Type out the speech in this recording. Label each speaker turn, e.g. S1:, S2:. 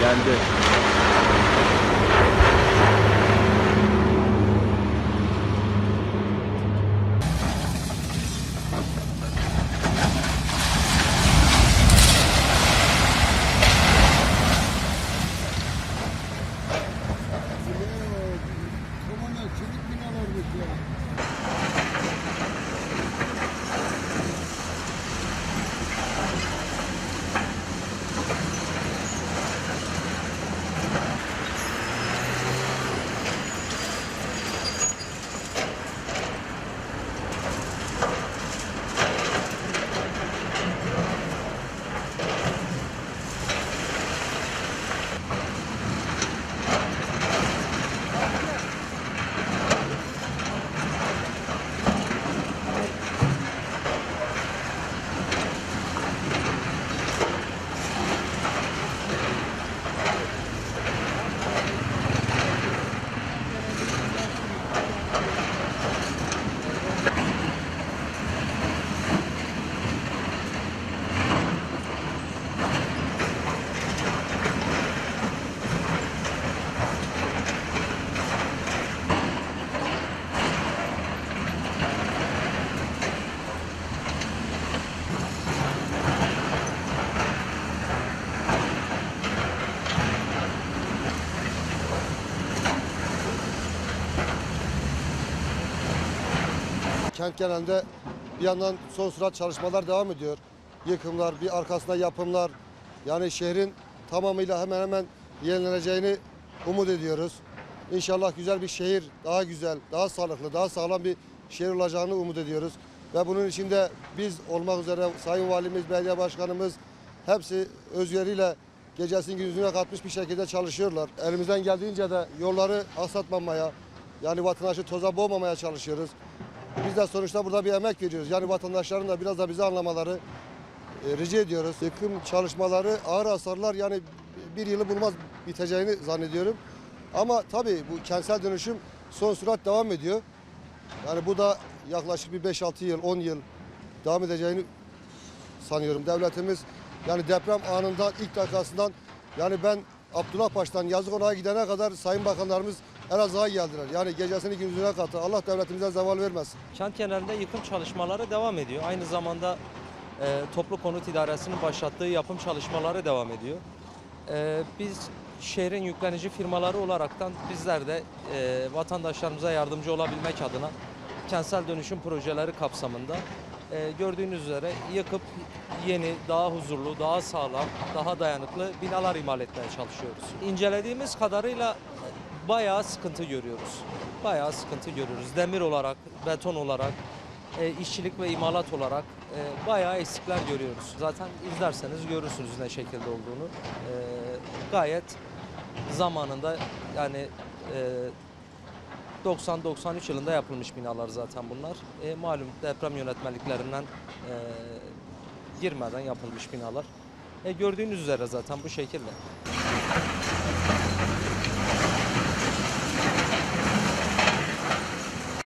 S1: Geldi.
S2: Çelik binalar bekliyor. Kent genelinde bir yandan son sürat çalışmalar devam ediyor. Yıkımlar, bir arkasında yapımlar. Yani şehrin tamamıyla hemen hemen yenileneceğini umut ediyoruz. İnşallah güzel bir şehir, daha güzel, daha sağlıklı, daha sağlam bir şehir olacağını umut ediyoruz. Ve bunun içinde biz olmak üzere Sayın Valimiz, Belediye Başkanımız hepsi özveriyle gecesini gündüzüne katmış bir şekilde çalışıyorlar. Elimizden geldiğince de yolları aksatmamaya, yani vatandaşı toza boğmamaya çalışıyoruz. Biz de sonuçta burada bir emek veriyoruz. Yani vatandaşların da biraz da bizi anlamaları e, rica ediyoruz. Yıkım çalışmaları, ağır hasarlar yani bir yılı bulmaz biteceğini zannediyorum. Ama tabii bu kentsel dönüşüm son sürat devam ediyor. Yani bu da yaklaşık bir 5-6 yıl, 10 yıl devam edeceğini sanıyorum. Devletimiz yani deprem anından ilk dakikasından yani ben Abdullah Baş'tan Yazıkonak'a gidene kadar Sayın Bakanlarımız Elazığ'a geldiler. Yani gecesini gündüzüne katı. Allah devletimize zeval vermesin.
S3: Kent genelinde yıkım çalışmaları devam ediyor. Aynı zamanda e, Toplu Konut İdaresi'nin başlattığı yapım çalışmaları devam ediyor. E, biz şehrin yüklenici firmaları olaraktan bizler de e, vatandaşlarımıza yardımcı olabilmek adına kentsel dönüşüm projeleri kapsamında e, gördüğünüz üzere yıkıp yeni, daha huzurlu, daha sağlam, daha dayanıklı binalar imal etmeye çalışıyoruz. İncelediğimiz kadarıyla bayağı sıkıntı görüyoruz. Bayağı sıkıntı görüyoruz. Demir olarak, beton olarak, e, işçilik ve imalat olarak e, bayağı eksikler görüyoruz. Zaten izlerseniz görürsünüz ne şekilde olduğunu. E, gayet zamanında yani e, 90-93 yılında yapılmış binalar zaten bunlar. E, malum deprem yönetmeliklerinden e, girmeden yapılmış binalar. E, gördüğünüz üzere zaten bu şekilde.